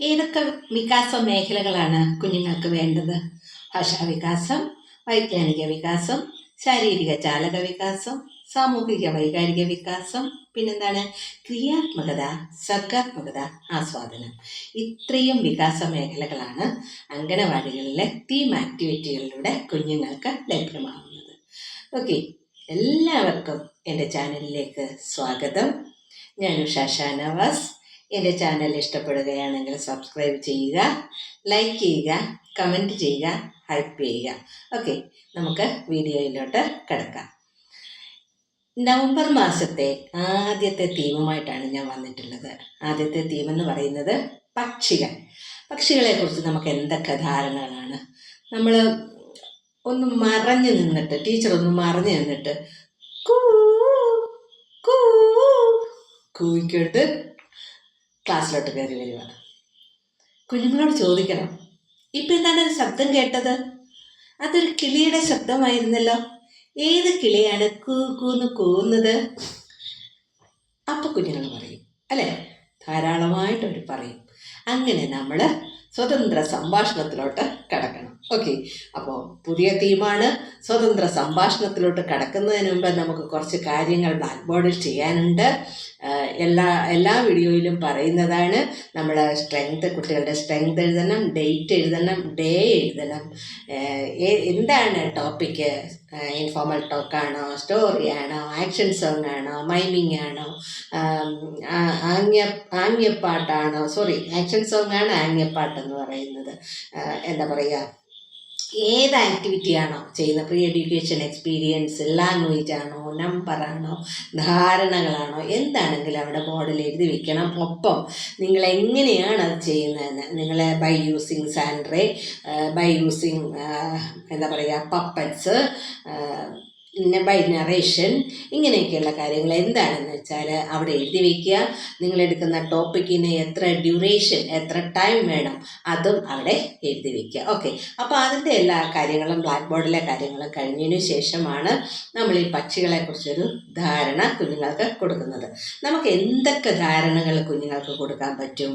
ഏതൊക്കെ വികാസ മേഖലകളാണ് കുഞ്ഞുങ്ങൾക്ക് വേണ്ടത്? ഭാഷാ വികാസം വൈജ്ഞാനിക വികാസം ശാരീരിക ചാലക വികാസം സാമൂഹിക വൈകാരിക വികാസം പിന്നെന്താണ്? ക്രിയാത്മകത സർഗാത്മകത ആസ്വാദനം. ഇത്രയും വികാസ മേഖലകളാണ് അങ്കണവാടികളിലെ തീം ആക്ടിവിറ്റികളിലൂടെ കുഞ്ഞുങ്ങൾക്ക് ലഭ്യമാകുന്നത് ഓക്കെ എല്ലാവർക്കും എന്റെ ചാനലിലേക്ക് സ്വാഗതം. ഞാൻ ഉഷ ഷാനവാസ്. എന്റെ ചാനൽ ഇഷ്ടപ്പെടുകയാണെങ്കിൽ സബ്സ്ക്രൈബ് ചെയ്യുക ലൈക്ക് ചെയ്യുക കമന്റ് ചെയ്യുക ഹെൽപ്പ് ചെയ്യുക ഓക്കെ നമുക്ക് വീഡിയോയിലോട്ട് കിടക്കാം നവംബർ മാസത്തെ ആദ്യത്തെ തീമുമായിട്ടാണ് ഞാൻ വന്നിട്ടുള്ളത് ആദ്യത്തെ തീം എന്ന് പറയുന്നത് പക്ഷികൾ പക്ഷികളെക്കുറിച്ച് നമുക്ക് എന്തൊക്കെ ധാരണകളാണ് നമ്മൾ ഒന്ന് മറഞ്ഞു നിന്നിട്ട് ടീച്ചർ ഒന്ന് മറഞ്ഞു നിന്നിട്ട് കൂ കൂ കൂയിക്കോട്ട് ക്ലാസ്സിലോട്ട് കയറി വരികയാണ് കുഞ്ഞുങ്ങളോട് ചോദിക്കണം ഇപ്പം എന്താണ് ഒരു ശബ്ദം കേട്ടത്? അതൊരു കിളിയുടെ ശബ്ദമായിരുന്നല്ലോ. ഏത് കിളിയാണ് കൂ കൂന്ന് കൂന്നത്? അപ്പം കുഞ്ഞുങ്ങൾ പറയും അല്ലേ? ധാരാളമായിട്ട് അവർ പറയും. അങ്ങനെ നമ്മൾ സ്വതന്ത്ര സംഭാഷണത്തിലോട്ട് കടക്കണം. ഓക്കെ അപ്പോൾ പുതിയ തീമാണ്. സ്വതന്ത്ര സംഭാഷണത്തിലോട്ട് കടക്കുന്നതിന് മുമ്പ് നമുക്ക് കുറച്ച് കാര്യങ്ങൾ ബ്ലാക്ക് ബോർഡിൽ ചെയ്യാനുണ്ട് എല്ലാ എല്ലാ വീഡിയോയിലും പറയുന്നതാണ് നമ്മൾ സ്ട്രെങ്ത് കുട്ടികളുടെ സ്ട്രെങ്ത് എഴുതണം ഡേറ്റ് എഴുതണം ഡേ എഴുതണം. എന്താണ് ടോപ്പിക്ക് ഇൻഫോർമൽ ടോക്കാണോ സ്റ്റോറിയാണോ ആക്ഷൻ സോങ് ആണോ മൈമിങ് ആണോ ആംഗ്യ ആംഗ്യപ്പാട്ടാണോ സോറി ആക്ഷൻ സോങ് ആണ് ആംഗ്യപ്പാട്ട് എന്ന് പറയുന്നത് എന്താ പറയുക ഏത് ആക്ടിവിറ്റി ആണോ ചെയ്യുന്നത്? പ്രീ എഡ്യൂക്കേഷൻ എക്സ്പീരിയൻസ് ലാംഗ്വേജ് ആണോ നമ്പറാണോ ധാരണകളാണോ എന്താണെങ്കിലും അവിടെ ബോർഡിൽ എഴുതി വെക്കണം. ഒപ്പം നിങ്ങൾ എങ്ങനെയാണ് അത് ചെയ്യുന്നതെന്ന്? നിങ്ങൾ by using sand tray by using എന്താ പറയുക പപ്പറ്റ്സ് ബൈ നറേഷൻ ഇങ്ങനെയൊക്കെയുള്ള കാര്യങ്ങൾ എന്താണെന്ന് വെച്ചാൽ അവിടെ എഴുതി വയ്ക്കുക നിങ്ങൾ എടുക്കുന്ന ടോപ്പിക്കിന് എത്ര ഡ്യൂറേഷൻ എത്ര ടൈം വേണം അതും അവിടെ എഴുതി വയ്ക്കുക ഓക്കെ അപ്പോൾ അതിന്റെ എല്ലാ കാര്യങ്ങളും ബ്ലാക്ക് ബോർഡിലെ കാര്യങ്ങളും കഴിഞ്ഞതിന് ശേഷമാണ് നമ്മൾ ഈ പക്ഷികളെക്കുറിച്ചൊരു ധാരണ കുഞ്ഞുങ്ങൾക്ക് കൊടുക്കുന്നത്. നമുക്ക് എന്തൊക്കെ ധാരണകൾ കുഞ്ഞുങ്ങൾക്ക് കൊടുക്കാൻ പറ്റും?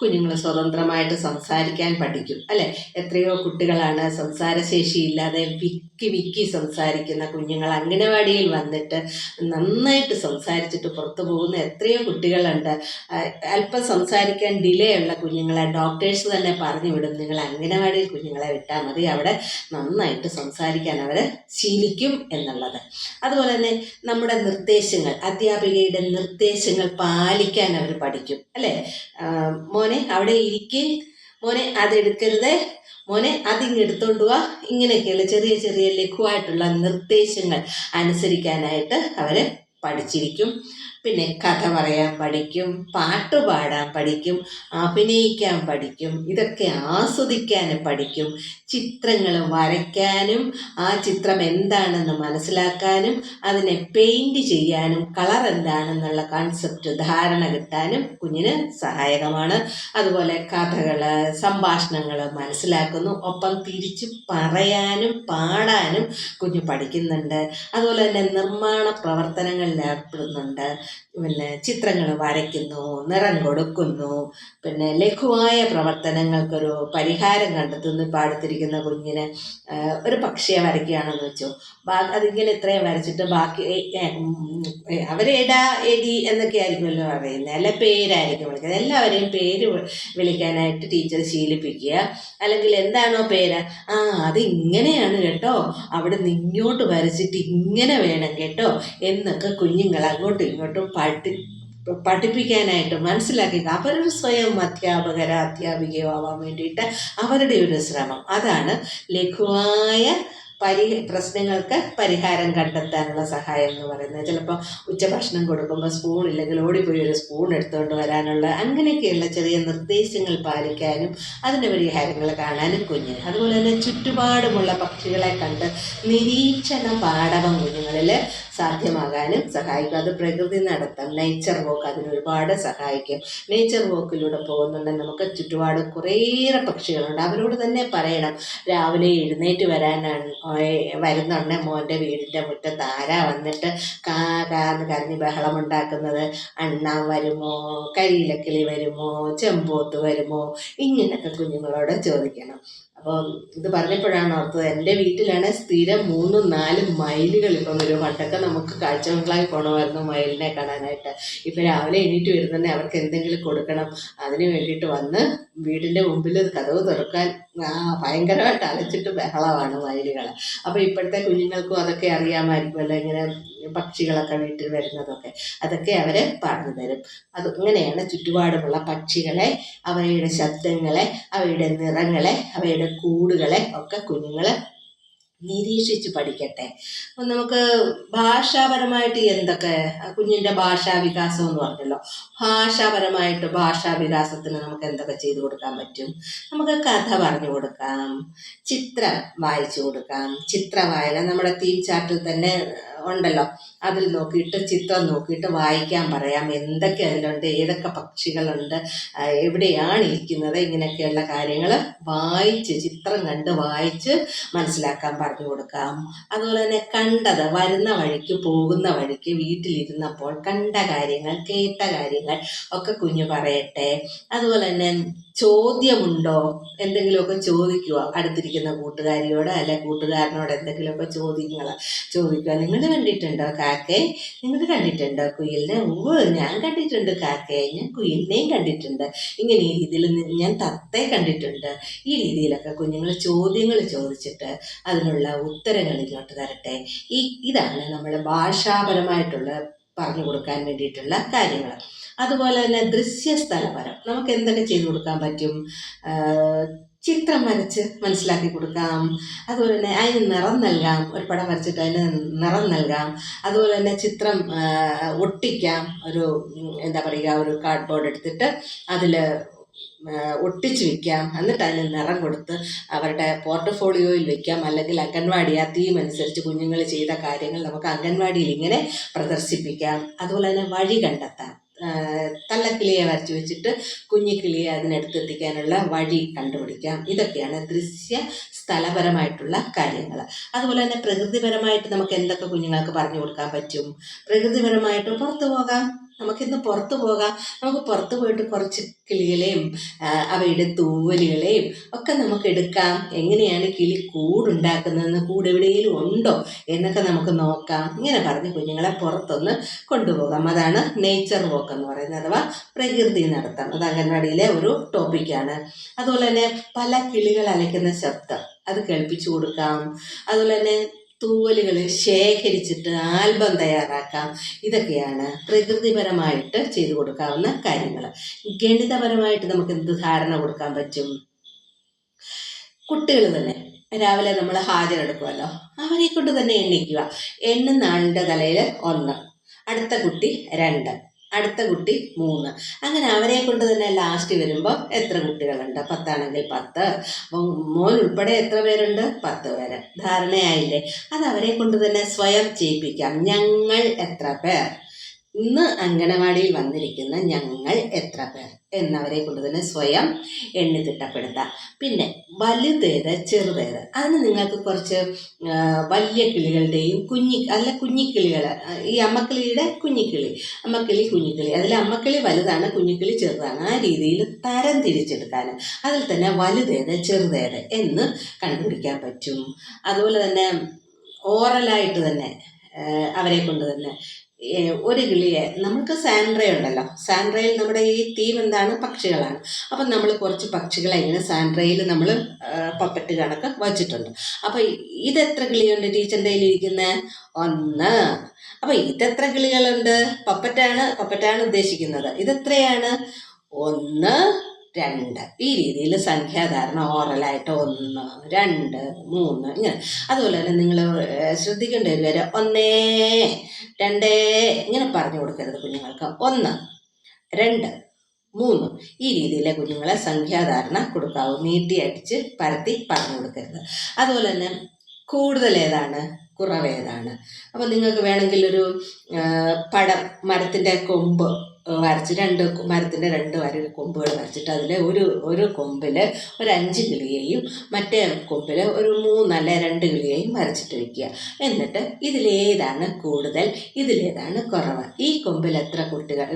കുഞ്ഞുങ്ങൾ സ്വതന്ത്രമായിട്ട് സംസാരിക്കാൻ പഠിക്കും അല്ലേ? എത്രയോ കുട്ടികളാണ് സംസാരശേഷിയില്ലാതെ വിക്കി വിക്കി സംസാരിക്കുന്ന കുഞ്ഞുങ്ങൾ അംഗനവാടിയിൽ വന്നിട്ട് നന്നായിട്ട് സംസാരിച്ചിട്ട് പുറത്തു പോകുന്ന എത്രയോ കുട്ടികളുണ്ട്. അല്പം സംസാരിക്കാൻ ഡിലേ ഉള്ള കുഞ്ഞുങ്ങളെ ഡോക്ടേഴ്സ് തന്നെ പറഞ്ഞു വിടും. നിങ്ങൾ അംഗനവാടിയിൽ കുഞ്ഞുങ്ങളെ വിട്ടാൽ മതി. അവിടെ നന്നായിട്ട് സംസാരിക്കാൻ അവർ ശീലിക്കും എന്നുള്ളത്. അതുപോലെ തന്നെ നമ്മുടെ നിർദ്ദേശങ്ങൾ അധ്യാപികയുടെ നിർദ്ദേശങ്ങൾ പാലിക്കാൻ അവർ പഠിക്കും. അല്ലേ? മോനെ അവിടെ ഇരിക്കേ. മോനെ അതെടുക്കരുത്. മോനെ അതിങ്ങെടുത്തോണ്ട് വാ. ഇങ്ങനെയൊക്കെയുള്ള ചെറിയ ചെറിയ ലഘുവായിട്ടുള്ള നിർദ്ദേശങ്ങൾ അനുസരിക്കാനായിട്ട് അവരെ പഠിച്ചിരിക്കും. പിന്നെ കഥ പറയാൻ പഠിക്കും പാട്ട് പാടാൻ പഠിക്കും അഭിനയിക്കാൻ പഠിക്കും ഇതൊക്കെ ആസ്വദിക്കാനും പഠിക്കും. ചിത്രങ്ങൾ വരയ്ക്കാനും ആ ചിത്രം എന്താണെന്ന് മനസ്സിലാക്കാനും അതിനെ പെയിന്റ് ചെയ്യാനും കളർ എന്താണെന്നുള്ള കൺസെപ്റ്റ് ധാരണ കിട്ടാനും കുഞ്ഞിന് സഹായകമാണ്. അതുപോലെ കഥകൾ സംഭാഷണങ്ങൾ മനസ്സിലാക്കുന്നു. ഒപ്പം തിരിച്ച് പറയാനും പാടാനും കുഞ്ഞ് പഠിക്കുന്നുണ്ട്. അതുപോലെ തന്നെ നിർമ്മാണ പ്രവർത്തനങ്ങളിൽ ഏർപ്പെടുന്നുണ്ട് പിന്നെ ചിത്രങ്ങൾ വരയ്ക്കുന്നു നിറം കൊടുക്കുന്നു പിന്നെ ലഘുവായ പ്രവർത്തനങ്ങൾക്കൊരു പരിഹാരം കണ്ടെത്തുന്നു ഇപ്പോൾ അടുത്തിരിക്കുന്ന കുഞ്ഞിന് ഒരു പക്ഷിയെ വരയ്ക്കുകയാണെന്ന് വെച്ചു. അതിങ്ങനെ ഇത്രയും വരച്ചിട്ട് ബാക്കി അവരേടാ എടാ എന്നൊക്കെ ആയിരിക്കുമല്ലോ പറയുന്നത്. അല്ല പേരായിരിക്കും വിളിക്കുന്നത്. എല്ലാവരെയും പേര് വിളിക്കാനായിട്ട് ടീച്ചർ ശീലിപ്പിക്കുക. അല്ലെങ്കിൽ എന്താണോ പേര്? ആ അത് ഇങ്ങനെയാണ് കേട്ടോ. അവിടെ നിന്ന് ഇങ്ങോട്ട് വരച്ചിട്ട് ഇങ്ങനെ വേണം കേട്ടോ. എന്നൊക്കെ കുഞ്ഞുങ്ങൾ അങ്ങോട്ടും ഇങ്ങോട്ടും പഠി പഠിപ്പിക്കാനായിട്ട് മനസ്സിലാക്കി അവരൊരു സ്വയം അധ്യാപകര അധ്യാപികയോ ആവാൻ വേണ്ടിയിട്ട് അവരുടെ ഒരു ശ്രമം. അതാണ് ലഘുവായ പരി പ്രശ്നങ്ങൾക്ക് പരിഹാരം കണ്ടെത്താനുള്ള സഹായം എന്ന് പറയുന്നത്. ചിലപ്പോൾ ഉച്ചഭക്ഷണം കൊടുക്കുമ്പോൾ സ്പൂൺ ഇല്ലെങ്കിൽ ഓടിപ്പോയി ഒരു സ്പൂൺ എടുത്തുകൊണ്ട് വരാനുള്ള അങ്ങനെയൊക്കെയുള്ള ചെറിയ നിർദ്ദേശങ്ങൾ പാലിക്കാനും അതിന്റെ പരിഹാരങ്ങൾ കാണാനും കുഞ്ഞിന്. അതുപോലെ തന്നെ ചുറ്റുപാടുമുള്ള പക്ഷികളെ കണ്ട് നിരീക്ഷണ പാഠവം കുഞ്ഞുങ്ങളിൽ സാധ്യമാകാനും സഹായിക്കും. അത് പ്രകൃതി നടത്തം നേച്ചർ വോക്ക് അതിനൊരുപാട് സഹായിക്കും. നേച്ചർ വോക്കിലൂടെ പോകുന്നുണ്ടെങ്കിൽ നമുക്ക് ചുറ്റുപാട് കുറേയേറെ പക്ഷികളുണ്ട്. അവരോട് തന്നെ പറയണം രാവിലെ എഴുന്നേറ്റ് വരാനാണ് വരുന്നുണ്ട് മോന്റെ വീടിന്റെ മുറ്റത്ത് ആരാ വന്നിട്ട് കാ കാന്ന് കരഞ്ഞ് ബഹളമുണ്ടാക്കുന്നത് അണ്ണ വരുമോ? കരിയിലക്കിളി വരുമോ? ചെമ്പോത്ത് വരുമോ? ഇങ്ങനെയൊക്കെ കുഞ്ഞുങ്ങളോട് ചോദിക്കണം. അപ്പോൾ ഇത് പറഞ്ഞപ്പോഴാണ് ഓർത്തത്. എന്റെ വീട്ടിലാണ് സ്ഥിരം മൂന്നും നാലും മൈലുകൾ ഇപ്പം വരും. പണ്ടൊക്കെ നമുക്ക് കാഴ്ചകളായി പോകണമായിരുന്നു മയിലിനെ കാണാനായിട്ട്. ഇപ്പം രാവിലെ എണീറ്റ് വരുന്നുണ്ടെങ്കിൽ അവർക്ക് എന്തെങ്കിലും കൊടുക്കണം. അതിന് വേണ്ടിയിട്ട് വന്ന് വീടിന്റെ മുമ്പിൽ കഥവ് തുറക്കാൻ ഭയങ്കരമായിട്ട് അലച്ചിട്ട് ബഹളമാണ് മയിലുകൾ. അപ്പോൾ ഇപ്പോഴത്തെ കുഞ്ഞുങ്ങൾക്കും അതൊക്കെ അറിയാമായിരിക്കുമല്ലോ. ഇങ്ങനെ പക്ഷികളൊക്കെ വീട്ടിൽ വരുന്നതൊക്കെ അതൊക്കെ അവർ പറഞ്ഞു തരും. അത് ഇങ്ങനെയാണ് ചുറ്റുപാടുമുള്ള പക്ഷികളെ അവയുടെ ശബ്ദങ്ങളെ അവയുടെ നിറങ്ങളെ അവയുടെ കൂടുകളെ ഒക്കെ കുഞ്ഞുങ്ങൾ നിരീക്ഷിച്ച് പഠിക്കട്ടെ. അപ്പം നമുക്ക് ഭാഷാപരമായിട്ട് എന്തൊക്കെ? കുഞ്ഞിന്റെ ഭാഷാ വികാസം എന്ന് പറഞ്ഞല്ലോ. ഭാഷാപരമായിട്ട് ഭാഷാ വികാസത്തിന് നമുക്ക് എന്തൊക്കെ ചെയ്തു കൊടുക്കാൻ പറ്റും? നമുക്ക് കഥ പറഞ്ഞു കൊടുക്കാം ചിത്രം വായിച്ചു കൊടുക്കാം. ചിത്രവായന നമ്മുടെ തീം ചാർട്ടിൽ തന്നെ ഉണ്ടല്ലോ. അതിൽ നോക്കിയിട്ട് ചിത്രം നോക്കിയിട്ട് വായിക്കാൻ പറയാം. എന്തൊക്കെ അതിലുണ്ട് ഏതൊക്കെ പക്ഷികളുണ്ട് എവിടെയാണ് ഇരിക്കുന്നത് ഇങ്ങനെയൊക്കെയുള്ള കാര്യങ്ങൾ വായിച്ച് ചിത്രം കണ്ട് വായിച്ച് മനസ്സിലാക്കാൻ പറഞ്ഞു കൊടുക്കാം. അതുപോലെ തന്നെ കണ്ടത് വരുന്ന വഴിക്ക് പോകുന്ന വഴിക്ക് വീട്ടിലിരുന്നപ്പോൾ കണ്ട കാര്യങ്ങൾ കേട്ട കാര്യങ്ങൾ ഒക്കെ കുഞ്ഞു പറയട്ടെ. അതുപോലെ തന്നെ ചോദ്യമുണ്ടോ? എന്തെങ്കിലുമൊക്കെ ചോദിക്കുക. അടുത്തിരിക്കുന്ന കൂട്ടുകാരിയോട് അല്ലെ കൂട്ടുകാരനോട് എന്തെങ്കിലുമൊക്കെ ചോദ്യങ്ങൾ ചോദിക്കുക. നിങ്ങൾ കണ്ടിട്ടുണ്ടോ കാക്കയെ നിങ്ങൾ കണ്ടിട്ടുണ്ടോ കുയിലിനെ? ഉവ് ഞാൻ കണ്ടിട്ടുണ്ട് കാക്കയെ ഞാൻ കുയിലിനെയും കണ്ടിട്ടുണ്ട്. ഇങ്ങനെ ഈ രീതിയിൽ ഞാൻ തത്തയെ കണ്ടിട്ടുണ്ട്. ഈ രീതിയിലൊക്കെ കുഞ്ഞുങ്ങൾ ചോദ്യങ്ങൾ ചോദിച്ചിട്ട് അതിനുള്ള ഉത്തരങ്ങൾ ഇങ്ങോട്ട് തരട്ടെ. ഈ ഇതാണ് നമ്മൾ ഭാഷാപരമായിട്ടുള്ള പറഞ്ഞു കൊടുക്കാൻ വേണ്ടിയിട്ടുള്ള കാര്യങ്ങൾ അതുപോലെ തന്നെ ദൃശ്യസ്ഥലപരം. നമുക്ക് എന്തൊക്കെ ചെയ്തു കൊടുക്കാൻ പറ്റും? ചിത്രം വരച്ച് മനസ്സിലാക്കി കൊടുക്കാം. അതുപോലെ തന്നെ അതിന് നിറം നൽകാം. ഒരു പടം വരച്ചിട്ട് അതിന് നിറം നൽകാം. അതുപോലെ തന്നെ ചിത്രം ഒട്ടിക്കാം. ഒരു എന്താ പറയുക ഒരു കാർഡ് ബോർഡ് എടുത്തിട്ട് അതിൽ ഒട്ടിച്ച് വെക്കാം. എന്നിട്ട് അതിന് നിറം കൊടുത്ത് അവരുടെ പോർട്ട്ഫോളിയോയിൽ വെക്കാം. അല്ലെങ്കിൽ അംഗൻവാടി ആ തീം അനുസരിച്ച് കുഞ്ഞുങ്ങൾ ചെയ്ത കാര്യങ്ങൾ നമുക്ക് അംഗൻവാടിയിൽ ഇങ്ങനെ പ്രദർശിപ്പിക്കാം. അതുപോലെ തന്നെ വഴി കണ്ടെത്താം. തള്ളക്കിളിയെ വരച്ച് വെച്ചിട്ട് കുഞ്ഞിക്കിളിയെ അതിനടുത്ത് എത്തിക്കാനുള്ള വഴി കണ്ടുപിടിക്കാം. ഇതൊക്കെയാണ് ദൃശ്യ സ്ഥലപരമായിട്ടുള്ള കാര്യങ്ങൾ അതുപോലെ തന്നെ പ്രകൃതിപരമായിട്ട് നമുക്ക് എന്തൊക്കെ കുഞ്ഞുങ്ങൾക്ക് പറഞ്ഞു കൊടുക്കാൻ പറ്റും? പ്രകൃതിപരമായിട്ട് പുറത്തു പോകാം. നമുക്കിന്ന് പുറത്തു പോകാം. നമുക്ക് പുറത്തു പോയിട്ട് കുറച്ച് കിളികളെയും അവയുടെ തൂവലുകളെയും ഒക്കെ നമുക്ക് എടുക്കാം. എങ്ങനെയാണ് കിളി കൂടുണ്ടാക്കുന്നതെന്ന് കൂട് എവിടെയെങ്കിലും ഉണ്ടോ എന്നൊക്കെ നമുക്ക് നോക്കാം. ഇങ്ങനെ പറഞ്ഞ് കുഞ്ഞുങ്ങളെ പുറത്തൊന്ന് കൊണ്ടുപോകാം. അതാണ് നേച്ചർ വോക്ക് എന്ന് പറയുന്നത് അഥവാ പ്രകൃതി നടത്തം അത് അംഗൻവാടിയിലെ ഒരു ടോപ്പിക്കാണ് അതുപോലെ തന്നെ പല കിളികൾ അലയ്ക്കുന്ന ശബ്ദം അത് കേൾപ്പിച്ചു കൊടുക്കാം. അതുപോലെ തന്നെ തൂവലുകൾ ശേഖരിച്ചിട്ട് ആൽബം തയ്യാറാക്കാം. ഇതൊക്കെയാണ് പ്രകൃതിപരമായിട്ട് ചെയ്തു കൊടുക്കാവുന്ന കാര്യങ്ങൾ. ഗണിതപരമായിട്ട് നമുക്ക് എന്ത് ധാരണ കൊടുക്കാൻ പറ്റും? കുട്ടികൾ തന്നെ രാവിലെ നമ്മൾ ഹാജരെടുക്കുമല്ലോ. അവരെ കൊണ്ട് തന്നെ എണ്ണിക്കുക. എണ്ണുന്ന ആളുടെ തലയിൽ ഒന്ന് അടുത്ത കുട്ടി രണ്ട്. അടുത്ത കുട്ടി മൂന്ന്. അങ്ങനെ അവരെ കൊണ്ട് തന്നെ ലാസ്റ്റ് വരുമ്പോൾ എത്ര കുട്ടികളുണ്ട്? പത്താണെങ്കിൽ പത്ത്. മോൻ ഉൾപ്പെടെ എത്ര പേരുണ്ട്? പത്ത് പേര്. ധാരണയായില്ലേ? അത് അവരെ കൊണ്ട് തന്നെ സ്വയം ചെയ്യിപ്പിക്കാം ഞങ്ങൾ എത്ര പേർ? ഇന്ന് അങ്കണവാടിയിൽ വന്നിരിക്കുന്ന ഞങ്ങൾ എത്ര പേർ? എന്നവരെ കൊണ്ട് തന്നെ സ്വയം എണ്ണി തിട്ടപ്പെടുത്താം. പിന്നെ വലുതേത് ചെറുതേത്? അതിന് നിങ്ങൾക്ക് കുറച്ച് വലിയ കിളികളുടെയും കുഞ്ഞി അല്ല കുഞ്ഞിക്കിളികൾ ഈ അമ്മക്കിളിയുടെ കുഞ്ഞിക്കിളി അമ്മക്കിളി കുഞ്ഞിക്കിളി. അതിൽ അമ്മക്കിളി വലുതാണ് കുഞ്ഞിക്കിളി ചെറുതാണ്. ആ രീതിയിൽ തരം തിരിച്ചെടുക്കാൻ അതിൽ തന്നെ വലുതേത് ചെറുതേത് എന്ന് കണ്ടുപിടിക്കാൻ പറ്റും. അതുപോലെ തന്നെ ഓറലായിട്ട് തന്നെ അവരെ കൊണ്ട് തന്നെ ഒരു കിളിയെ നമുക്ക് സാൻഡ്ര ഉണ്ടല്ലോ. സാൻഡ്രയിൽ നമ്മുടെ ഈ തീം എന്താണ് പക്ഷികളാണ്. അപ്പം നമ്മൾ കുറച്ച് പക്ഷികളെ ഇങ്ങനെ സാൻഡ്രയിൽ നമ്മൾ പപ്പറ്റ് കണക്ക് വച്ചിട്ടുണ്ട്. അപ്പം ഇതെത്ര കിളിയുണ്ട് ടീച്ചറിന്റെ ഇരിക്കുന്നത് ഒന്ന്. അപ്പം ഇതെത്ര കിളികളുണ്ട്? പപ്പറ്റാണ് പപ്പറ്റാണ് ഉദ്ദേശിക്കുന്നത്. ഇതെത്രയാണ്? ഒന്ന്. രണ്ട്. ഈ രീതിയിൽ സംഖ്യാധാരണ ഓറലായിട്ട് ഒന്ന് രണ്ട് മൂന്ന് ഇങ്ങനെ. അതുപോലെ തന്നെ നിങ്ങൾ ശ്രദ്ധിക്കേണ്ട ഒരു വരെ ഒന്നേ രണ്ടേ ഇങ്ങനെ പറഞ്ഞു കൊടുക്കരുത് കുഞ്ഞുങ്ങൾക്ക്. ഒന്ന് രണ്ട് മൂന്ന്. ഈ രീതിയിലെ കുഞ്ഞുങ്ങളെ സംഖ്യാധാരണ കൊടുക്കാവൂ. നീട്ടി അടിച്ച് പരത്തി പറഞ്ഞു കൊടുക്കരുത്. അതുപോലെ തന്നെ കൂടുതൽ ഏതാണ്? കുറവ് ഏതാണ്? അപ്പോൾ നിങ്ങൾക്ക് വേണമെങ്കിൽ ഒരു പടം മരത്തിന്റെ കൊമ്പ് വരച്ച് രണ്ട് മരത്തിന്റെ രണ്ട് വര കൊമ്പുകൾ വരച്ചിട്ട് അതിൽ ഒരു ഒരു കൊമ്പിൽ ഒരു അഞ്ച് കിളിയെയും മറ്റേ കൊമ്പിൽ ഒരു മൂന്നല്ല രണ്ട് കിളിയെയും വരച്ചിട്ട് വയ്ക്കുക എന്നിട്ട് ഇതിലേതാണ് കൂടുതൽ ഇതിലേതാണ് കുറവ്. ഈ കൊമ്പിൽ എത്ര കുട്ടികൾ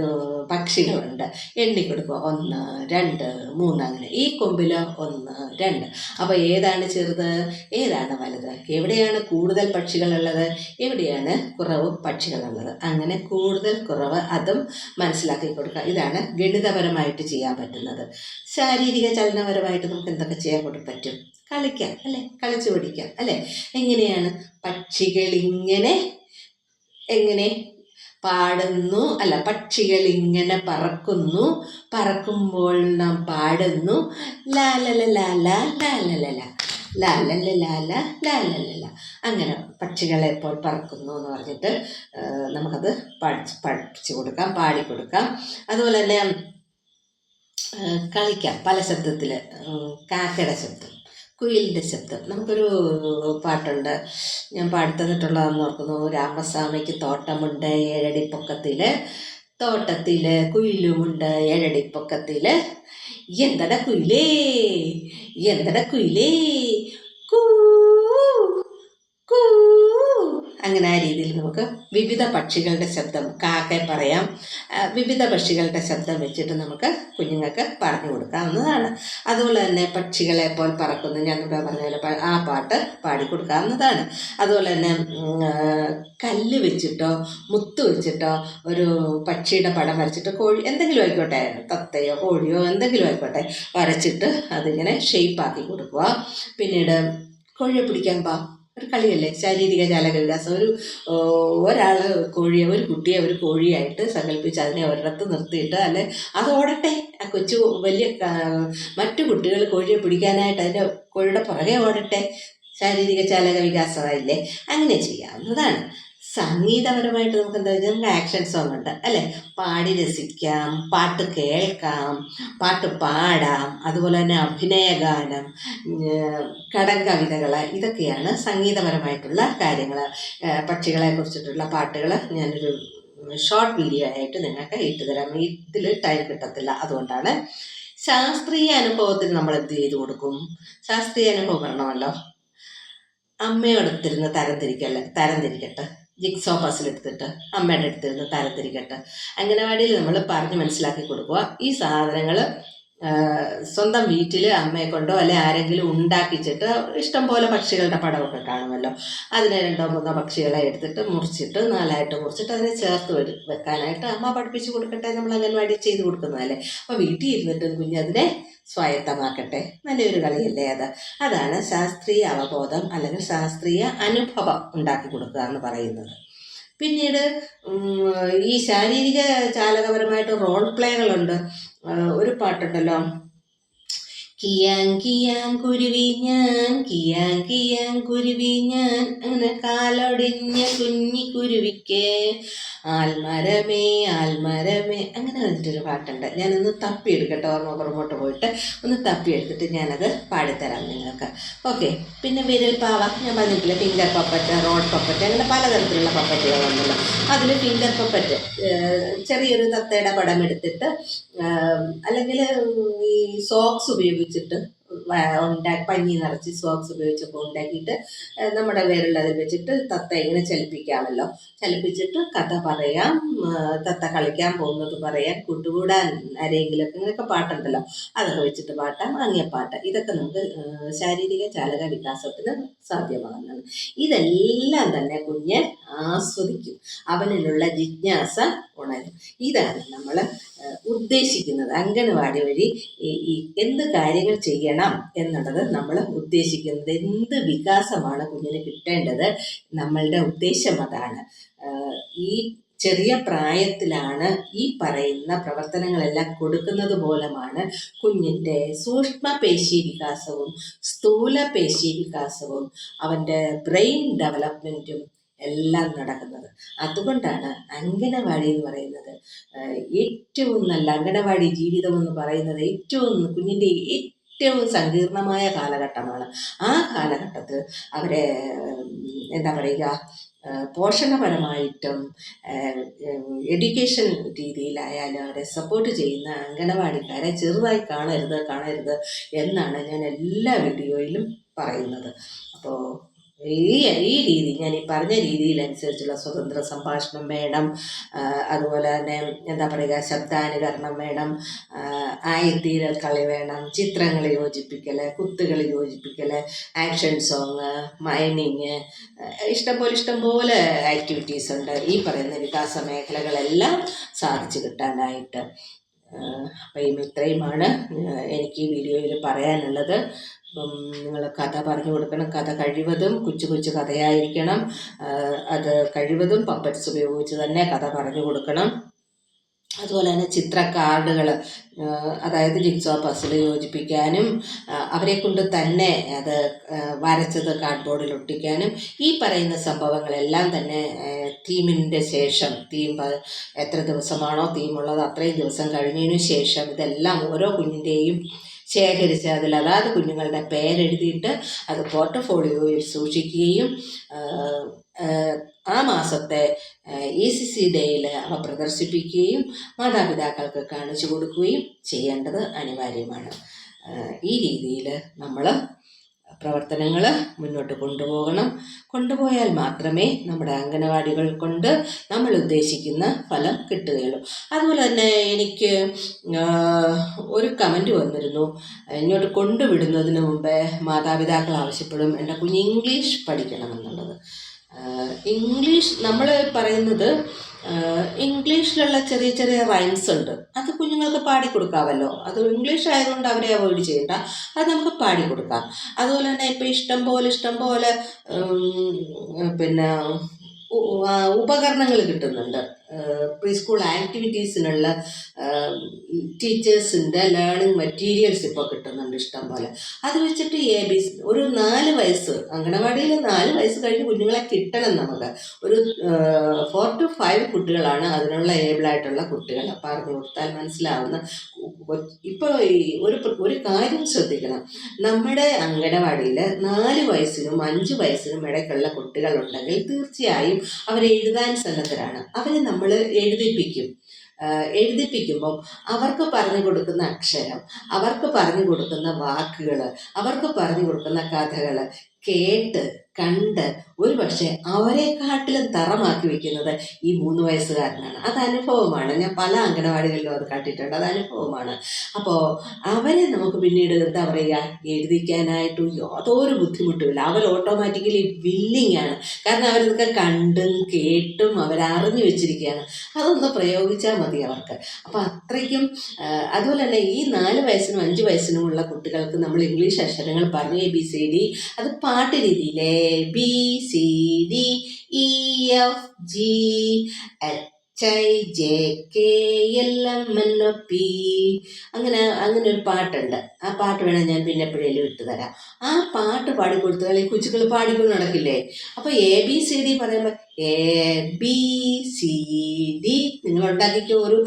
പക്ഷികളുണ്ട്? എണ്ണി കൊടുക്കുക ഒന്ന് രണ്ട് മൂന്ന് അങ്ങനെ. ഈ കൊമ്പിൽ ഒന്ന് രണ്ട്. അപ്പോൾ ഏതാണ് ചെറുത്? ഏതാണ് വലുത്? എവിടെയാണ് കൂടുതൽ പക്ഷികളുള്ളത്? എവിടെയാണ് കുറവ് പക്ഷികളുള്ളത്? അങ്ങനെ കൂടുതൽ കുറവ് അതും മനസ്സിലാക്കി കൊടുക്കുക. ഇതാണ് ഗണിതപരമായിട്ട് ചെയ്യാൻ പറ്റുന്നത്. ശാരീരിക ചലനപരമായിട്ട് നമുക്ക് എന്തൊക്കെ ചെയ്യാൻ കൊടുക്കാൻ പറ്റും. കളിക്കാം അല്ലേ? കളിച്ചു പഠിക്കാം അല്ലേ? എങ്ങനെയാണ്? പക്ഷികളിങ്ങനെ എങ്ങനെ പാടുന്നു? അല്ല പക്ഷികൾ ഇങ്ങനെ പറക്കുന്നു. പറക്കുമ്പോൾ നാം പാടുന്നു. ലാലല ലാല ലാലല ലാലല ലാല ലാലല്ല അങ്ങനെ പക്ഷികളെ ഇപ്പോൾ പറക്കുന്നു എന്ന് പറഞ്ഞിട്ട് നമുക്കത് പഠിച്ച് പഠിച്ചു കൊടുക്കാം പാടിക്കൊടുക്കാം അതുപോലെ തന്നെ കളിക്കാം. പല ശബ്ദത്തിൽ കാക്കയുടെ ശബ്ദം കുയിലിന്റെ ശബ്ദം. നമുക്കൊരു പാട്ടുണ്ട്. ഞാൻ പാടി തന്നിട്ടുള്ളതെന്ന് ഓർക്കുന്നു. രാമസ്വാമിക്ക് തോട്ടമുണ്ട് ഏഴടി പൊക്കത്തിൽ തോട്ടത്തിൽ കുയിലുമുണ്ട് ഏഴടി എന്തട കുയിലേ? എന്തട കുയിലേ? കൂ കൂ. അങ്ങനെ ആ രീതിയിൽ നമുക്ക് വിവിധ പക്ഷികളുടെ ശബ്ദം കാക്കെ പറയാം. വിവിധ പക്ഷികളുടെ ശബ്ദം വെച്ചിട്ട് നമുക്ക് കുഞ്ഞുങ്ങൾക്ക് പറഞ്ഞു കൊടുക്കാവുന്നതാണ്. അതുപോലെ തന്നെ പക്ഷികളെ പോൽ പറക്കുന്നു. ഞങ്ങളുടെ പറഞ്ഞ പോലെ ആ പാട്ട് പാടിക്കൊടുക്കാവുന്നതാണ് അതുപോലെ തന്നെ കല്ല് വെച്ചിട്ടോ മുത്ത് വെച്ചിട്ടോ ഒരു പക്ഷിയുടെ പടം വരച്ചിട്ട് കോഴി എന്തെങ്കിലും ആയിക്കോട്ടെ തത്തയോ കോഴിയോ എന്തെങ്കിലും ആയിക്കോട്ടെ വരച്ചിട്ട് അതിങ്ങനെ ഷേപ്പാക്കി കൊടുക്കുക. പിന്നീട് കോഴിയെ പിടിക്കാൻ പാ ഒരു കളിയല്ലേ? ശാരീരിക ചാലക വികാസം ഒരു ഒരാൾ കോഴിയെ ഒരു കുട്ടിയെ ഒരു കോഴിയായിട്ട് സങ്കല്പിച്ച് അതിനെ ഒരിടത്ത് നിർത്തിയിട്ട് അല്ലെ അത് ഓടട്ടെ. ആ കൊച്ചു വലിയ മറ്റു കുട്ടികൾ കോഴിയെ പിടിക്കാനായിട്ട് അതിന്റെ കോഴിയുടെ പുറകെ ഓടട്ടെ. ശാരീരിക ചാലക വികാസമായില്ലേ? അങ്ങനെ ചെയ്യാവുന്നതാണ്. സംഗീതപരമായിട്ട് നമുക്ക് എന്താ വെച്ചാൽ ആക്ഷൻ സോങ് ഉണ്ട് അല്ലേ? പാടി രസിക്കാം പാട്ട് കേൾക്കാം പാട്ട് പാടാം അതുപോലെ തന്നെ അഭിനയഗാനം കവിതകൾ ഇതൊക്കെയാണ് സംഗീതപരമായിട്ടുള്ള കാര്യങ്ങൾ. പക്ഷികളെ കുറിച്ചിട്ടുള്ള പാട്ടുകൾ ഞാനൊരു ഷോർട്ട് വീഡിയോ ആയിട്ട് നിങ്ങൾക്ക് ഇട്ടുതരാം ഇതിൽ ടൈം കിട്ടത്തില്ല. അതുകൊണ്ടാണ് ശാസ്ത്രീയ അനുഭവത്തിൽ നമ്മൾ എന്ത് ചെയ്തു കൊടുക്കും? ശാസ്ത്രീയ അനുഭവം വരണമല്ലോ. അമ്മയോടൊത്തിരുന്ന് തരംതിരിക്കല്ല തരംതിരിക്കട്ടെ ജിക്സോ പസിൽ എടുത്തിട്ട് അമ്മയുടെ അടുത്തിരുന്ന് തരത്തിരിക്കട്ടെ അംഗനവാടിയിൽ നമ്മൾ പറഞ്ഞ് മനസ്സിലാക്കി കൊടുക്കുക ഈ സാധനങ്ങൾ സ്വന്തം വീട്ടിൽ അമ്മയെ കൊണ്ടോ അല്ലെ ആരെങ്കിലും ഉണ്ടാക്കിച്ചിട്ട് ഇഷ്ടം പോലെ പക്ഷികളുടെ പടമൊക്കെ കാണുമല്ലോ. അതിനെ രണ്ടോ മൂന്നോ പക്ഷികളെ എടുത്തിട്ട് മുറിച്ചിട്ട് നാലായിട്ട് മുറിച്ചിട്ട് അതിനെ ചേർത്ത് വെക്കാനായിട്ട് അമ്മ പഠിപ്പിച്ചു കൊടുക്കട്ടെ നമ്മൾ അംഗൻവാടി ചെയ്ത് കൊടുക്കുന്നതല്ലേ. അപ്പോൾ വീട്ടിൽ ഇരുന്നിട്ടും കുഞ്ഞതിനെ സ്വായത്തമാക്കട്ടെ. നല്ലൊരു കളിയല്ലേ അത്. അതാണ് ശാസ്ത്രീയ അവബോധം അല്ലെങ്കിൽ ശാസ്ത്രീയ അനുഭവം ഉണ്ടാക്കി കൊടുക്കുക എന്ന് പറയുന്നത്. പിന്നീട് ഈ ശാരീരിക ചാലകപരമായിട്ട് റോൾ പ്ലേകളുണ്ട് ഒരു പാട്ടുണ്ടല്ലോ. കിയാൻ കിയാങ് കുരുവി ഞാൻ കിയാങ് കിയാങ് കുരുവി ഞാൻ. അങ്ങനെ കാലൊടിഞ്ഞ കുഞ്ഞി കുരുവിക്ക് ആൽമരമേ ആൽമരമേ. അങ്ങനെ വന്നിട്ടൊരു പാട്ടുണ്ട്. ഞാനൊന്ന് തപ്പിയെടുക്കട്ടെ ഓർമ്മ പുറമോട്ട് പോയിട്ട്. ഒന്ന് തപ്പിയെടുത്തിട്ട് ഞാനത് പാടിത്തരാം നിങ്ങൾക്ക്. ഓക്കെ. പിന്നെ വിരൽ പാവ ഞാൻ പറഞ്ഞിട്ടില്ല ഫിംഗർ പപ്പറ്റ് റോഡ് പപ്പറ്റ് അങ്ങനെ പലതരത്തിലുള്ള പപ്പറ്റുകളുണ്ടല്ലോ അതിൽ ഫിംഗർ പപ്പറ്റ് ചെറിയൊരു തത്തയുടെ പടം എടുത്തിട്ട് അല്ലെങ്കിൽ ഈ സോക്സ് ഉപയോഗിച്ചിട്ട് വ- ഉണ്ടാക്കി പഞ്ഞി നിറച്ച് സോക്സ് ഉപയോഗിച്ചപ്പോൾ ഉണ്ടാക്കിയിട്ട് നമ്മുടെ വിരലതിൽ വെച്ചിട്ട് തത്ത ഇങ്ങനെ ചലിപ്പിക്കാമല്ലോ. ചലിപ്പിച്ചിട്ട് കഥ പറയാം തത്ത കളിക്കാൻ പോകുന്നത് പറയാം കൂട്ടുകൂടാൻ ആരെങ്കിലുമൊക്കെ ഇങ്ങനെയൊക്കെ പാട്ടുണ്ടല്ലോ. അതൊക്കെ വെച്ചിട്ട് പാട്ടാം അങ്ങിയപ്പാട്ട് ഇതൊക്കെ നമുക്ക് ശാരീരിക ചാലക വികാസത്തിന് സാധ്യമാകുന്നതാണ്. ഇതെല്ലാം തന്നെ കുഞ്ഞ് ആസ്വദിക്കും. അവനിലുള്ള ജിജ്ഞാസ ഉണരും. ഇതാണ് നമ്മൾ ഉദ്ദേശിക്കുന്നത് അംഗനവാടി വഴി ഈ എന്ത് കാര്യങ്ങൾ ചെയ്യണം എന്നുള്ളത് നമ്മൾ ഉദ്ദേശിക്കുന്നത്. എന്ത് വികാസമാണ് കുഞ്ഞിന് കിട്ടേണ്ടത് നമ്മളുടെ ഉദ്ദേശം അതാണ്. ഈ ചെറിയ പ്രായത്തിലാണ് ഈ പറയുന്ന പ്രവർത്തനങ്ങളെല്ലാം കൊടുക്കുന്നത് മൂലമാണ് കുഞ്ഞിന്റെ സൂക്ഷ്മ പേശി വികാസവും സ്ഥൂല പേശി വികാസവും അവന്റെ ബ്രെയിൻ ഡെവലപ്മെന്റും എല്ലാം നടക്കുന്നത്. അതുകൊണ്ടാണ് അംഗനവാടി എന്ന് പറയുന്നത് ഏറ്റവും നല്ല അംഗനവാടി ജീവിതം എന്ന് പറയുന്നത് ഏറ്റവും കുഞ്ഞിന്റെ ഏറ്റവും സങ്കീർണമായ കാലഘട്ടമാണ്. ആ കാലഘട്ടത്തിൽ അവരെ എന്താ പറയുക പോഷണപരമായിട്ടും എഡ്യൂക്കേഷൻ രീതിയിലായാലും അവരെ സപ്പോർട്ട് ചെയ്യുന്ന അംഗനവാടിക്കാരെ ചെറുതായി കാണരുത് കാണരുത് എന്നാണ് ഞാൻ എല്ലാ വീഡിയോയിലും പറയുന്നത്. അപ്പോൾ ഈ ഈ രീതി. ഞാൻ ഈ പറഞ്ഞ രീതിയിലനുസരിച്ചുള്ള സ്വതന്ത്ര സംഭാഷണം വേണം. അതുപോലെ തന്നെ എന്താ പറയുക ശബ്ദാനുകരണം വേണം. ആയിത്തീരൽ കളി വേണം. ചിത്രങ്ങൾ യോജിപ്പിക്കൽ കുത്തുകൾ യോജിപ്പിക്കൽ ആക്ഷൻ സോങ് മൈനിങ് ഇഷ്ടംപോലെ ഇഷ്ടംപോലെ ആക്ടിവിറ്റീസ് ഉണ്ട്. ഈ പറയുന്ന വികാസ മേഖലകളെല്ലാം സാധിച്ചു കിട്ടാനായിട്ട്. അപ്പം ഇത്രയുമാണ് എനിക്ക് ഈ വീഡിയോയിൽ പറയാനുള്ളത്. നിങ്ങൾ കഥ പറഞ്ഞു കൊടുക്കണം. കഥ കഴിവതും കൊച്ചു കൊച്ചു കഥയായിരിക്കണം. അത് കഴിവതും പപ്പറ്റ്സ് ഉപയോഗിച്ച് തന്നെ കഥ പറഞ്ഞു കൊടുക്കണം. അതുപോലെ തന്നെ ചിത്ര കാർഡുകൾ അതായത് ജിക്സോ പസിൽ യോജിപ്പിക്കാനും അവരെ കൊണ്ട് തന്നെ അത് വരച്ചത് കാർഡ്ബോർഡിൽ ഒട്ടിക്കാനും ഈ പറയുന്ന സംഭവങ്ങളെല്ലാം തന്നെ തീമിന്റെ ശേഷം തീം എത്ര ദിവസമാണോ തീമുള്ളത് അത്രയും ദിവസം കഴിഞ്ഞതിനു ശേഷം ഇതെല്ലാം ഓരോ കുഞ്ഞിന്റെയും ശേഖരിച്ച് അതിൽ അതാത് കുഞ്ഞുങ്ങളുടെ പേരെഴുതിയിട്ട് അത് പോർട്ട്ഫോളിയോയിൽ സൂക്ഷിക്കുകയും ആ, മാസത്തെ ഇ സി സി ഡേയിൽ അവ പ്രദർശിപ്പിക്കുകയും മാതാപിതാക്കൾക്ക് കാണിച്ചു കൊടുക്കുകയും ചെയ്യേണ്ടത് അനിവാര്യമാണ്. ഈ രീതിയിൽ നമ്മൾ പ്രവർത്തനങ്ങൾ മുന്നോട്ട് കൊണ്ടുപോകണം. കൊണ്ടുപോയാൽ മാത്രമേ നമ്മുടെ അംഗനവാടികൾ കൊണ്ട് നമ്മൾ ഉദ്ദേശിക്കുന്ന ഫലം കിട്ടുകയുള്ളൂ. അതുപോലെ തന്നെ എനിക്ക് ഒരു കമന്റ് വന്നിരുന്നു. ഇങ്ങോട്ട് കൊണ്ടുവിടുന്നതിന് മുമ്പേ മാതാപിതാക്കൾ ആവശ്യപ്പെടും എന്റെ കുഞ്ഞ് ഇംഗ്ലീഷ് പഠിക്കണമെന്നുള്ളത് ഇംഗ്ലീഷ് നമ്മൾ പറയുന്നത് ഇംഗ്ലീഷിലുള്ള ചെറിയ ചെറിയ റൈംസ് ഉണ്ട്. അത് കുഞ്ഞുങ്ങൾക്ക് പാടിക്കൊടുക്കാമല്ലോ അത് ഇംഗ്ലീഷ് ആയതുകൊണ്ട് അവരെ അവോയ്ഡ് ചെയ്യണ്ട. അത് നമുക്ക് പാടിക്കൊടുക്കാം. അതുപോലെ തന്നെ ഇപ്പം ഇഷ്ടം പോലെ ഇഷ്ടം പോലെ പിന്നെ ഉപകരണങ്ങൾ കിട്ടുന്നുണ്ട്. പ്രീ സ്കൂൾ ആക്ടിവിറ്റീസിനുള്ള ടീച്ചേഴ്സിന്റെ ലേണിംഗ് മെറ്റീരിയൽസ് ഇപ്പോൾ കിട്ടുന്നുണ്ട് ഇഷ്ടം പോലെ. അത് വെച്ചിട്ട് എ ബി ഒരു നാല് വയസ്സ് അങ്കണവാടിയിൽ നാല് വയസ്സ് കഴിഞ്ഞ് കുഞ്ഞുങ്ങളെ കിട്ടണം നമുക്ക്. ഒരു ഫോർ ടു ഫൈവ് കുട്ടികളാണ് അതിനുള്ള ഏബിളായിട്ടുള്ള കുട്ടികൾ. പറഞ്ഞു കൊടുത്താൽ മനസ്സിലാവുന്ന ഇപ്പോൾ ഒരു ഒരു കാര്യം ശ്രദ്ധിക്കണം. നമ്മുടെ അംഗനവാടിയിൽ നാല് വയസ്സിനും അഞ്ച് വയസ്സിനും ഇടയ്ക്കുള്ള കുട്ടികളുണ്ടെങ്കിൽ തീർച്ചയായും അവർ എഴുതാൻ സന്നദ്ധരാണ്. അവരെ നമ്മൾ എഴുതിപ്പിക്കും. എഴുതിപ്പിക്കുമ്പം അവർക്ക് പറഞ്ഞു കൊടുക്കുന്ന അക്ഷരം അവർക്ക് പറഞ്ഞു കൊടുക്കുന്ന വാക്കുകൾ അവർക്ക് പറഞ്ഞു കൊടുക്കുന്ന കഥകൾ കേട്ട് കണ്ട് അവരെ അവരെക്കാട്ടിലും തറമാക്കി വെക്കുന്നത് ഈ മൂന്ന് വയസ്സുകാരനാണ്. അത് അനുഭവമാണ്. ഞാൻ പല അംഗനവാടികളിലും അത് കണ്ടിട്ടുണ്ട്. അത് അനുഭവമാണ്. അപ്പോൾ അവരെ നമുക്ക് പിന്നീട് എന്താ പറയുക? എഴുതിക്കാനായിട്ട് യാതൊരു ബുദ്ധിമുട്ടുമില്ല അവർ ഓട്ടോമാറ്റിക്കലി വില്ലിങ് ആണ്. കാരണം അവരിതൊക്കെ കണ്ടും കേട്ടും അവരറിഞ്ഞു വെച്ചിരിക്കുകയാണ്. അതൊന്ന് പ്രയോഗിച്ചാൽ മതി അവർക്ക്. അപ്പോൾ അത്രയ്ക്കും അതുപോലെ തന്നെ ഈ നാല് വയസ്സിനും അഞ്ച് വയസ്സിനുമുള്ള കുട്ടികൾക്ക് നമ്മൾ ഇംഗ്ലീഷ് അക്ഷരങ്ങൾ പറഞ്ഞു എ ബി സി ഡി അത് പാട്ട് രീതിയിലെ B C D E F G H I J K L M N P അങ്ങനെ അങ്ങനെ ഒരു പാട്ടുണ്ട്. ആ പാട്ട് വേണം ഞാൻ പിന്നെ എപ്പോഴേലും ഇട്ട് തരാം. ആ പാട്ട് പാടിക്കൊടുത്തു അല്ലെങ്കിൽ കൊച്ചുകൾ പാടിക്കൊണ്ട് നടക്കില്ലേ? അപ്പോൾ എ ബി സി ഡി പറയുമ്പോൾ എ ബി സി ഡി നിങ്ങൾ ഉണ്ടാക്കിക്കോ ഒരു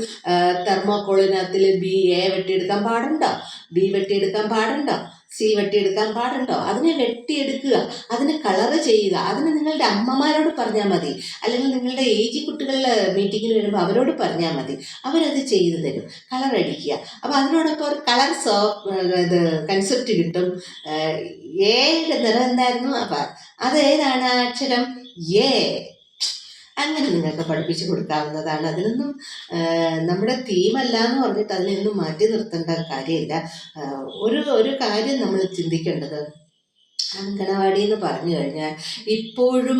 തെർമോക്കോളിനകത്തിൽ ബി എ വെട്ടിയെടുക്കാൻ പാടുണ്ടോ? ബി വെട്ടിയെടുക്കാൻ പാടുണ്ടോ? സി വെട്ടിയെടുക്കാൻ പാടുണ്ടോ? അതിനെ വെട്ടിയെടുക്കുക അതിനെ കളറ് ചെയ്യുക അതിന് നിങ്ങളുടെ അമ്മമാരോട് പറഞ്ഞാൽ മതി. അല്ലെങ്കിൽ നിങ്ങളുടെ ഏജ് കുട്ടികളുടെ മീറ്റിങ്ങിൽ വരുമ്പോൾ അവരോട് പറഞ്ഞാൽ മതി. അവരത് ചെയ്തു തരും. കളർ അടിക്കുക. അപ്പോൾ അതിനോടൊപ്പം ഒരു കളർ സോ ഇത് കൺസെപ്റ്റ് കിട്ടും. ഏയുടെ നിറം എന്തായിരുന്നു? അപ്പം അതേതാണ് ആ അക്ഷരം? ഏ. അങ്ങനെ നിങ്ങൾക്ക് പഠിപ്പിച്ചു കൊടുക്കാവുന്നതാണ്. അതിനൊന്നും നമ്മുടെ തീമല്ല എന്ന് പറഞ്ഞിട്ട് അതിനൊന്നും മാറ്റി നിർത്തേണ്ട കാര്യമില്ല. ഒരു ഒരു കാര്യം നമ്മൾ ചിന്തിക്കേണ്ടത് അങ്കണവാടി എന്ന് പറഞ്ഞു കഴിഞ്ഞാൽ ഇപ്പോഴും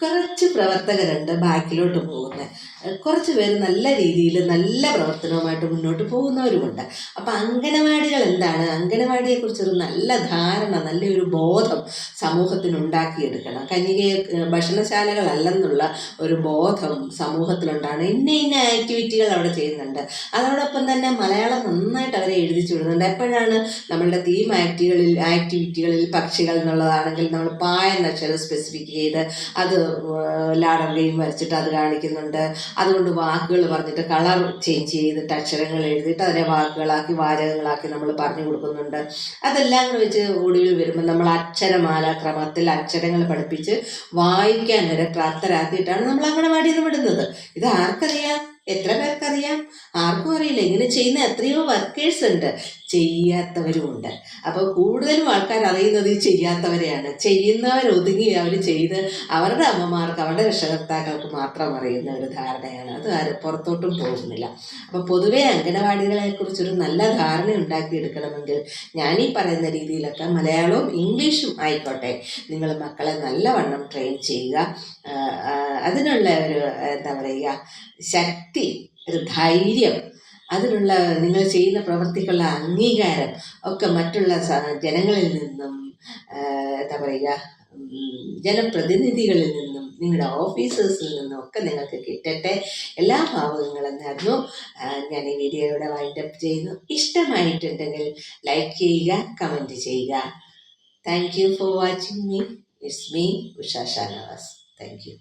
കുറച്ച് പ്രവർത്തകരുണ്ട് ബാക്കിലോട്ട് പോകുന്നത് കുറച്ച് പേര് നല്ല രീതിയിൽ നല്ല പ്രവർത്തനവുമായിട്ട് മുന്നോട്ട് പോകുന്നവരുമുണ്ട്. അപ്പം അംഗനവാടികൾ എന്താണ്? അങ്കണവാടിയെക്കുറിച്ചൊരു നല്ല ധാരണ നല്ലൊരു ബോധം സമൂഹത്തിന് ഉണ്ടാക്കിയെടുക്കണം കന്യകയെ ഭക്ഷണശാലകളല്ലെന്നുള്ള ഒരു ബോധം സമൂഹത്തിലുണ്ടാണ്. ഇന്ന ഇന്ന ആക്ടിവിറ്റികൾ അവിടെ ചെയ്യുന്നുണ്ട്. അതോടൊപ്പം തന്നെ മലയാളം നന്നായിട്ട് അവരെ എഴുതിച്ചു വിടുന്നുണ്ട്. എപ്പോഴാണ് നമ്മളുടെ തീം ആക്ടികളിൽ ആക്ടിവിറ്റികളിൽ പക്ഷികൾ എന്നുള്ളതാണെങ്കിൽ നമ്മൾ പായ എന്ന അക്ഷരം സ്പെസിഫിക് ചെയ്ത് അത് ലാഡർ ഗെയിം വരച്ചിട്ട് അത് കാണിക്കുന്നുണ്ട്. അതുകൊണ്ട് വാക്കുകൾ പറഞ്ഞിട്ട് കളർ ചേഞ്ച് ചെയ്തിട്ട് അക്ഷരങ്ങൾ എഴുതിയിട്ട് അതിനെ വാക്കുകളാക്കി വാചകങ്ങളാക്കി നമ്മൾ പറഞ്ഞു കൊടുക്കുന്നുണ്ട്. അതെല്ലാം കൂടെ വെച്ച് ഒടുവിൽ വരുമ്പോൾ നമ്മൾ അക്ഷരമാല ക്രമത്തിൽ അക്ഷരങ്ങൾ പഠിപ്പിച്ച് വായിക്കാൻ വരെ പ്രാപ്തരാക്കിയിട്ടാണ് നമ്മൾ അങ്ങനെ നിന്ന് വിടുന്നത്. ഇത് ആർക്കറിയാം? എത്ര പേർക്കറിയാം? ആർക്കും അറിയില്ല. ഇങ്ങനെ ചെയ്യുന്ന എത്രയോ വർക്കേഴ്സ് ഉണ്ട്. ചെയ്യാത്തവരുമുണ്ട്. അപ്പോൾ കൂടുതലും ആൾക്കാർ അറിയുന്നത് ഈ ചെയ്യാത്തവരെയാണ്. ചെയ്യുന്നവർ ഒതുങ്ങി അവർ ചെയ്ത് അവരുടെ അമ്മമാർക്ക് അവരുടെ രക്ഷകർത്താക്കൾക്ക് മാത്രം അറിയുന്ന ഒരു ധാരണയാണ്. അത് ആരും പുറത്തോട്ടും പോകുന്നില്ല. അപ്പോൾ പൊതുവെ അംഗനവാടികളെ കുറിച്ചൊരു നല്ല ധാരണ ഉണ്ടാക്കിയെടുക്കണമെങ്കിൽ ഞാൻ ഈ പറയുന്ന രീതിയിലൊക്കെ മലയാളവും ഇംഗ്ലീഷും ആയിക്കോട്ടെ. നിങ്ങൾ മക്കളെ നല്ലവണ്ണം ട്രെയിൻ ചെയ്യുക. അതിനുള്ള ഒരു എന്താ പറയുക ശക്തി ഒരു ധൈര്യം അതിനുള്ള നിങ്ങൾ ചെയ്യുന്ന പ്രവൃത്തിക്കുള്ള അംഗീകാരം ഒക്കെ മറ്റുള്ള ജനങ്ങളിൽ നിന്നും എന്താ പറയുക ജനപ്രതിനിധികളിൽ നിന്നും നിങ്ങളുടെ ഓഫീസേഴ്സിൽ നിന്നും ഒക്കെ നിങ്ങൾക്ക് കിട്ടട്ടെ. എല്ലാ ഭാവങ്ങളും നേർന്നു. ഞാൻ ഈ വീഡിയോയുടെ വൈൻഡപ്പ് ചെയ്യുന്നു. ഇഷ്ടമായിട്ടുണ്ടെങ്കിൽ ലൈക്ക് ചെയ്യുക കമന്റ് ചെയ്യുക. Thank you for watching me it's me Usha Shanavas thank you